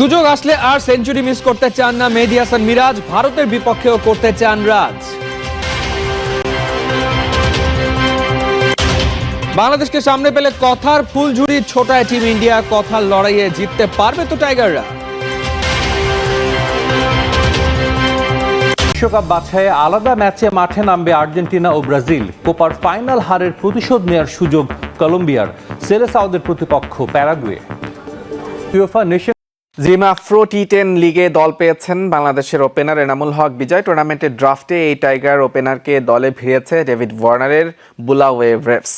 সুযোগ আসলে আর century miss করতে চান না মেহেদি হাসান মিরাজ, ভারতের বিপক্ষেও করতে চান রাজ। বাংলাদেশকে সামনে পেলে কথার ফুলঝুরি, ছোটায় টিম ইন্ডিয়া কথার লড়াইয়ে জিততে পারবে তো টাইগাররা। বিশ্বকাপ বাছাইয়ে আলাদা ম্যাচে মাঠে নামবে আর্জেন্টিনা ও ব্রাজিল। কোপার ফাইনাল হারের প্রতিশোধ নেওয়ার সুযোগ কলম্বিয়ার। সেলেসাউদের প্রতিপক্ষ Paraguay. UEFA nation Zim Afro T ten লিগে দল পেয়েছেন বাংলাদেশের ওপেনার এনামুল হক। বিজয় টুর্নামেন্টের ড্রাফটে এই টাইগার ওপেনারকে দলে ভিড়েছে ডেভিড ওয়ার্নারের বুলাওয়ে রেভস।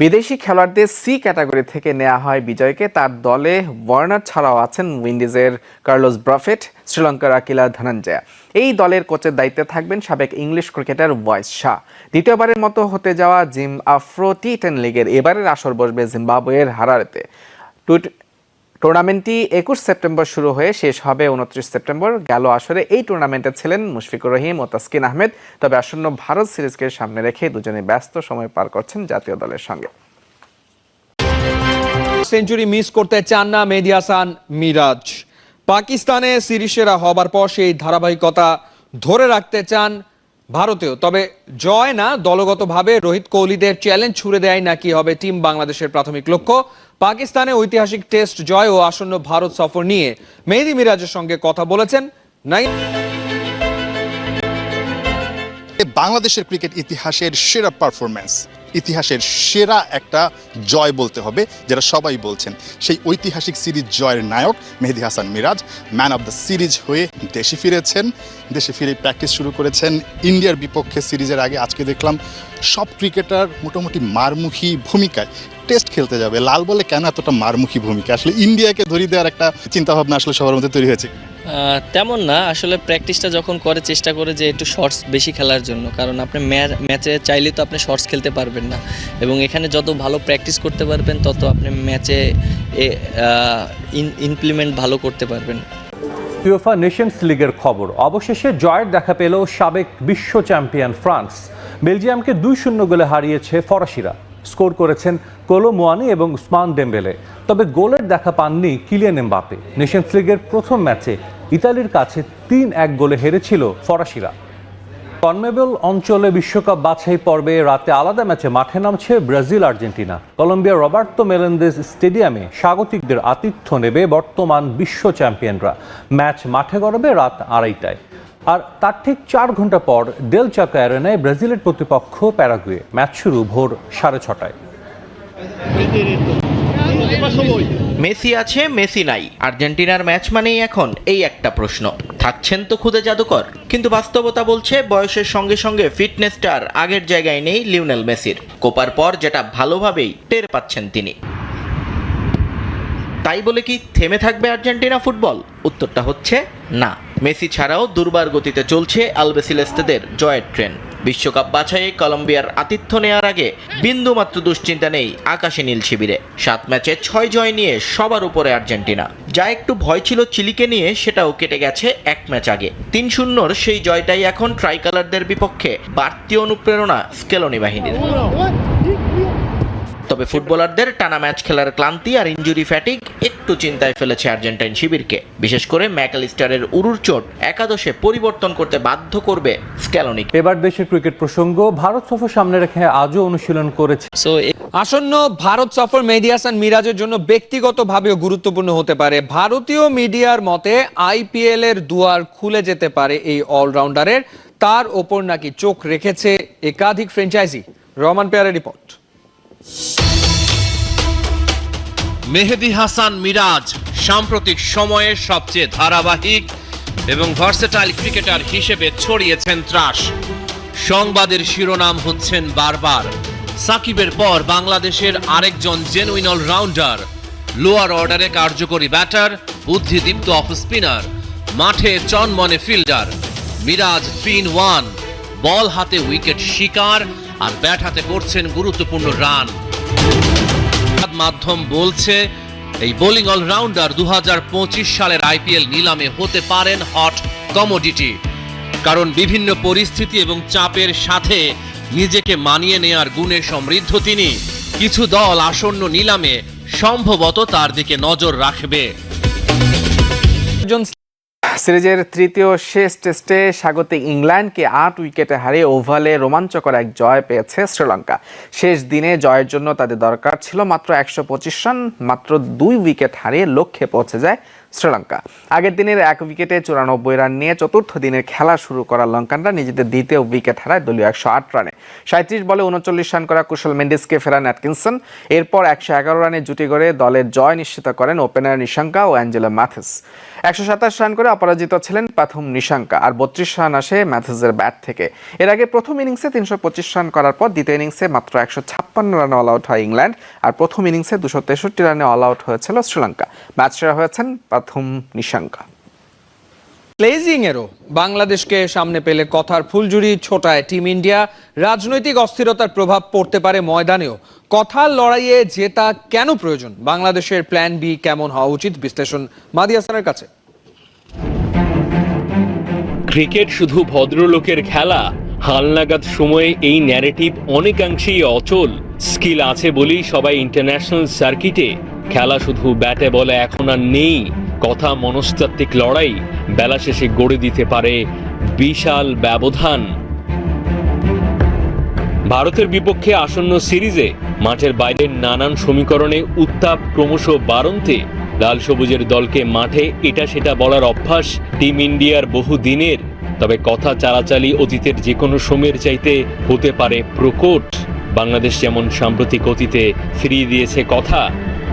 বিদেশি খেলোয়াড়দের সি ক্যাটাগরি থেকে নেওয়া হয় বিজয়কে। তার দলে ওয়ার্নার ছাড়াও আছেন উইন্ডিজের কার্লোস ব্রাফেট, শ্রীলঙ্কার আকিলা ধনঞ্জয়া। এই দলের কোচের দায়িত্বে থাকবেন সাবেক ইংলিশ ক্রিকেটার ওয়াইস শাহ। দ্বিতীয়বারের মতো হতে যাওয়া জিম আফ্রো টি টেন লিগের এবারের আসর বসবে জিম্বাবুয়ের হারারেতে। টুইট টুর্নামেন্টটি একুশ সেপ্টেম্বর শুরু হয়ে শেষ হবে উনত্রিশ সেপ্টেম্বর। গেল আসরে এই টুর্নামেন্টে ছিলেন মুশফিকুর রহিম ও তাসকিন আহমেদ। তবে আসন্ন ভারত সিরিজকে সামনে রেখে দুজনে ব্যস্ত সময় পার করছেন জাতীয় দলের সঙ্গে। সেঞ্চুরি মিস করতে চান না মেহেদি হাসান মিরাজ। পাকিস্তানে সিরিজ সেরা হবার পর সেই ধারাবাহিকতা ধরে রাখতে চান ভারতেও তবে জয় না, দলগতভাবে রোহিত কোহলিদের চ্যালেঞ্জ ছুড়ে দেয় নাকি হবে টিম বাংলাদেশের প্রাথমিক লক্ষ্য। পাকিস্তানে ঐতিহাসিক টেস্ট জয় ও আসন্ন ভারত সফর নিয়ে মেহেদি মিরাজের সঙ্গে কথা বলেছেন বাংলাদেশের ক্রিকেট ইতিহাসের সেরা পারফরম্যান্স ইতিহাসের সেরা একটা জয় বলতে হবে, যেটা সবাই বলছেন। সেই ঐতিহাসিক সিরিজ জয়ের নায়ক Mehedi Hasan Miraz, man of the series হয়ে দেশে ফিরেছেন। দেশে ফিরে প্র্যাকটিস শুরু করেছেন। ইন্ডিয়ার বিপক্ষে সিরিজের আগে আজকে দেখলাম সব ক্রিকেটার মোটামুটি মারমুখী ভূমিকায়। টেস্ট খেলতে যাবে। লাল বলে কেন এতটা মারমুখী ভূমিকা? আসলে ইন্ডিয়াকে ধরিয়ে দেওয়ার একটা চিন্তাভাবনা আসলে সবার মধ্যে তৈরি হয়েছে। তেমন না। আসলে প্র্যাকটিসটা যখন করে, চেষ্টা করে যে একটু শর্টস বেশি খেলার জন্য। কারণ আপনি ম্যাচে চাইলে তো আপনি শর্টস খেলতে পারবেন না। এবং এখানে যত ভালো প্র্যাকটিস করতে পারবেন, তত আপনি ম্যাচে ইমপ্লিমেন্ট ভালো করতে পারবেন। ইউএফা নেশনস লিগের খবর। অবশেষে জয়ের দেখা পেল সাবেক বিশ্ব চ্যাম্পিয়ন ফ্রান্স। বেলজিয়ামকে দুই শূন্য গোলে হারিয়েছে ফরাসিরা। স্কোর করেছেন কোলো মোয়ানি এবং উসমান ডেম্বেলে। তবে গোলের দেখা পাননি কিলিয়ান এমবাপে নেশনস লিগের প্রথম ম্যাচে ইতালির কাছে তিন এক গোলে হেরেছিল ফরাসিরা। কনমেবল অঞ্চলে বিশ্বকাপ বাছাই পর্বে রাতে আলাদা ম্যাচে মাঠে নামছে ব্রাজিল আর্জেন্টিনা। কলম্বিয়ার রবার্তো মেলেন্দেস স্টেডিয়ামে স্বাগতিকদের আতিথ্য নেবে বর্তমান বিশ্ব চ্যাম্পিয়নরা। ম্যাচ মাঠে গড়বে রাত আড়াইটায়। আর তার ঠিক চার ঘণ্টা পর ডেল চাকা অ্যারেনায় ব্রাজিলের প্রতিপক্ষ প্যারাগুয়ে। ম্যাচ শুরু ভোর সাড়ে ছটায়। মেসি আছে, মেসি নাই। আর্জেন্টিনার ম্যাচ মানেই এখন এই একটা প্রশ্ন। থাকছেন তো খুদে জাদুকর, কিন্তু বাস্তবতা বলছে বয়সের সঙ্গে সঙ্গে ফিটনেসটার আগের জায়গায় নেই লিওনেল মেসির। কোপার পর যেটা ভালোভাবেই টের পাচ্ছেন তিনি। তাই বলে কি থেমে থাকবে আর্জেন্টিনা ফুটবল? উত্তরটা হচ্ছে না। মেসি ছাড়াও দুর্বার গতিতে চলছে আলবেসিলেস্তেদের জয়ের ট্রেন। বিশ্বকাপ বাছাইয়ে কলম্বিয়ার আতিথ্য নেওয়ার আগে বিন্দুমাত্র দুশ্চিন্তা নেই আকাশে নীল শিবিরে। সাত ম্যাচে ছয় জয় নিয়ে সবার উপরে আর্জেন্টিনা। যা একটু ভয় ছিল চিলিকে নিয়ে, সেটাও কেটে গেছে এক ম্যাচ আগে। তিন শূন্যর সেই জয়টাই এখন ট্রাইকালারদের বিপক্ষে বাড়তি অনুপ্রেরণা স্কেলনি বাহিনীর। তবে ফুটবলারদের টানা ম্যাচ খেলার ক্লান্তি আর ইঞ্জুরি ফ্যাটিক একটু চিন্তায় ফেলেছে আর্জেন্টাইন শিবিরকে। বিশেষ করে ম্যাকালিস্টারের উরুর চোট একাদশে পরিবর্তন করতে বাধ্য করবে স্ক্যালোনিক। এবার দেশের ক্রিকেট প্রসঙ্গ ভারত সফর সামনে রেখে আজও অনুশীলন করেছে। সো আসন্ন ভারত সফর মেহেদি হাসান মিরাজের জন্য ব্যক্তিগতভাবেও গুরুত্বপূর্ণ হতে পারে। ভারতীয় মিডিয়ার মতে আইপিএল এর দুয়ার খুলে যেতে পারে এই অলরাউন্ডারের তার ওপর নাকি চোখ রেখেছে একাধিক ফ্র্যাঞ্চাইজি রহমান পেয়ারের রিপোর্ট। মেহেদি হাসান মিরাজ সাম্প্রতিক সময়ে সবচেয়ে ধারাবাহিক এবং ভার্সেটাইল ক্রিকেটার হিসেবে ছড়িয়েছেন ত্রাস। সংবাদের শিরোনাম হচ্ছেন বারবার। সাকিবের পর বাংলাদেশের আরেকজন জেনুইন অলরাউন্ডার লোয়ার অর্ডারে কার্যকরী ব্যাটার বুদ্ধিদীপ্ত অফ স্পিনার মাঠে চনমনে ফিল্ডার মিরাজ তিন ওয়ান বল হাতে উইকেট শিকার আর ব্যাট হাতে করছেন গুরুত্বপূর্ণ রান। মাধ্যম বলছে, এই বোলিং অলরাউন্ডার দু সালের আইপিএল নিলামে হতে পারেন হট কমোডিটি, কারণ বিভিন্ন পরিস্থিতি এবং চাপের সাথে নিজেকে মানিয়ে নেয়ার গুণে সমৃদ্ধ তিনি। কিছু দল আসন্ন নিলামে সম্ভবত তার দিকে নজর রাখবে। সিরিজের তৃতীয় শেষ টেস্টে স্বাগতিক ইংল্যান্ডকে আট উইকেটে হারিয়ে ওভালে রোমাঞ্চকর এক জয় পেয়েছে শ্রীলঙ্কা। শেষ দিনে জয়ের জন্য তাদের দরকার ছিল মাত্র একশো পঁচিশ রান, মাত্র দুই উইকেট হারিয়ে লক্ষ্যে পৌঁছে যায় শ্রীলঙ্কা। আগের দিনের এক উইকেটে চুরানব্বই রান নিয়ে চতুর্থ দিনের খেলা শুরু করা লঙ্কানরা নিজেদের দ্বিতীয় উইকেট হারায় দলীয় একশো আট রানে। সাঁত্রিশ বলে উনচল্লিশ রান করা কুশল মেন্ডিসকে ফেরান অ্যাটকিনসন। এরপর একশো এগারো রানে জুটি করে দলের জয় নিশ্চিত করেন ওপেনার নিশাঙ্কা ও অ্যাঞ্জেলা ম্যাথিস একশো সাতাশ রান করে অপরাজিত ছিলেন প্রথম নিশাঙ্কা আর বত্রিশ রান আসে ম্যাথিসের ব্যাট থেকে। এর আগে প্রথম ইনিংসে তিনশো পঁচিশ রান করার পর দ্বিতীয় ইনিংসে মাত্র একশো ছাপ্পান্ন রানে অল আউট হয় ইংল্যান্ড আর প্রথম ইনিংসে দুশো তেষট্টি রানে অল আউট হয়েছিল শ্রীলঙ্কা। ম্যাচ সেরা হয়েছেন প্রথম নিশাঙ্কা। ক্লেজিং এরও বাংলাদেশকে সামনে পেলে কথার ফুলজুরি ছোটায় টিম ইন্ডিয়া। রাজনৈতিক অস্থিরতার প্রভাব পড়তে পারে ময়দানেও। কথার লড়াইয়ে জেতা কেন প্রয়োজন? বাংলাদেশের প্ল্যান বি কেমন হওয়া উচিত? বিশ্লেষণ মাদি হাসানের কাছে। ক্রিকেট শুধু ভদ্রলোকের খেলা হালনাগাদ সময়ে এই ন্যারেটিভ অনেকাংশেই অচল। স্কিল আছে বলেই সবাই ইন্টারন্যাশনাল সার্কিটে খেলা শুধু ব্যাটে বলে এখন আর নেই। কথা মনস্তাত্ত্বিক লড়াই বেলা শেষে গড়ে দিতে পারে বিশাল ব্যবধান। ভারতের বিপক্ষে আসন্ন সিরিজে মাঠের বাইরের নানান সমীকরণে উত্তাপ ক্রমশ বাড়ন্তে লাল সবুজের দলকে মাঠে এটা সেটা বলার অভ্যাস টিম ইন্ডিয়ার বহু দিনের। তবে কথা চালাচালি অতীতের যে কোনো সময়ের চাইতে হতে পারে প্রকট। বাংলাদেশ যেমন সাম্প্রতিক অতীতে ফিরিয়ে দিয়েছে কথা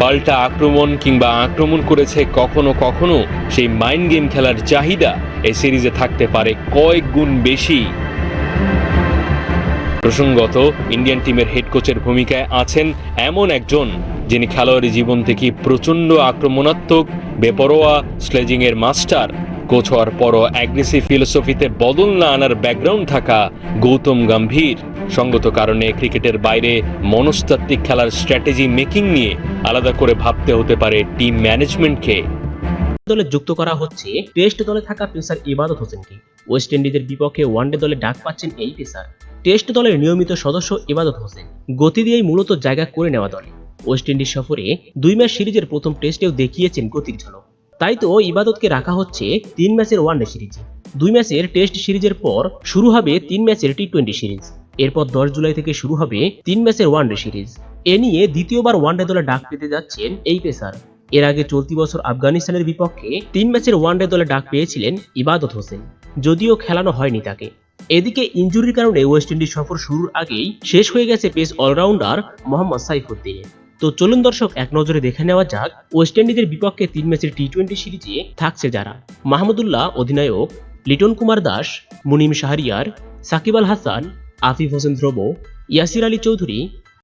পাল্টা আক্রমণ কিংবা আক্রমণ করেছে কখনো কখনো, সেই মাইন্ড গেম খেলার চাহিদা এই সিরিজে থাকতে পারে কয়েক গুণ বেশি। প্রসঙ্গত ইন্ডিয়ান টিমের হেড কোচের ভূমিকায় আছেন এমন একজন, যিনি খেলোয়াড়ি জীবন থেকে প্রচণ্ড আক্রমণাত্মক, বেপরোয়া স্লেজিংয়ের মাস্টার কোচ হওয়ার পরও অ্যাগ্রেসিভ ফিলোসফিতে বদল না আনার ব্যাকগ্রাউন্ড থাকা গৌতম গম্ভীর। সঙ্গত কারণে ক্রিকেটের বাইরে মনস্তাত্ত্বিক খেলার স্ট্র্যাটেজি মেকিং নিয়ে আলাদা করে ভাবতে হতে পারে টিম ম্যানেজমেন্টকে। দলে যুক্ত করা হচ্ছে টেস্ট দলে থাকা পেসার ইবাদত হোসেনকে। ওয়েস্ট ইন্ডিজের বিপক্ষে ওয়ানডে দলে ডাক পাচ্ছেন এই পেসার। টেস্ট দলের নিয়মিত সদস্য ইবাদত হোসেন। গতি দিয়েই মূলত জায়গা করে নেওয়া দলে। ওয়েস্ট ইন্ডিজ সফরে দুই ম্যাচ সিরিজের প্রথম টেস্টেও দেখিয়েছেন গতির ঝলক। তাই তো ইবাদতকে রাখা হচ্ছে তিন ম্যাচের ওয়ানডে সিরিজে। দুই ম্যাচের টেস্ট সিরিজের পর শুরু হবে তিন ম্যাচের টি টোয়েন্টি সিরিজ। এরপর দশ জুলাই থেকে শুরু হবে তিন ম্যাচের ওয়ানডে সিরিজ। এ নিয়ে দ্বিতীয়বার ওয়ানডে দলে ডাক পেতে যাচ্ছেন এই পেসার। এর আগে চলতি বছর আফগানিস্তানের বিপক্ষে তিন ম্যাচের ওয়ানডে দলে ডাক পেয়েছিলেন ইবাদত হোসেন। যদিও খেলানো হয়নি তাকে। এদিকে ইনজুরির কারণে ওয়েস্ট ইন্ডিজ সফর শুরুর আগেই শেষ হয়ে গেছে পেস অলরাউন্ডার মোহাম্মদ সাইফুদ্দিনের। তো চলুন দর্শক, এক নজরে দেখে নেওয়া যাক ওয়েস্ট ইন্ডিজের বিপক্ষে তিন ম্যাচের টি টোয়েন্টি সিরিজে থাকছে যারা। মাহমুদুল্লাহ, অধিনায়ক, লিটন কুমার দাস, মুনিম শাহরিয়ার, সাকিব আল হাসান, আফিফ হোসেন ধ্রব ইয়াসির আলী চৌধুরী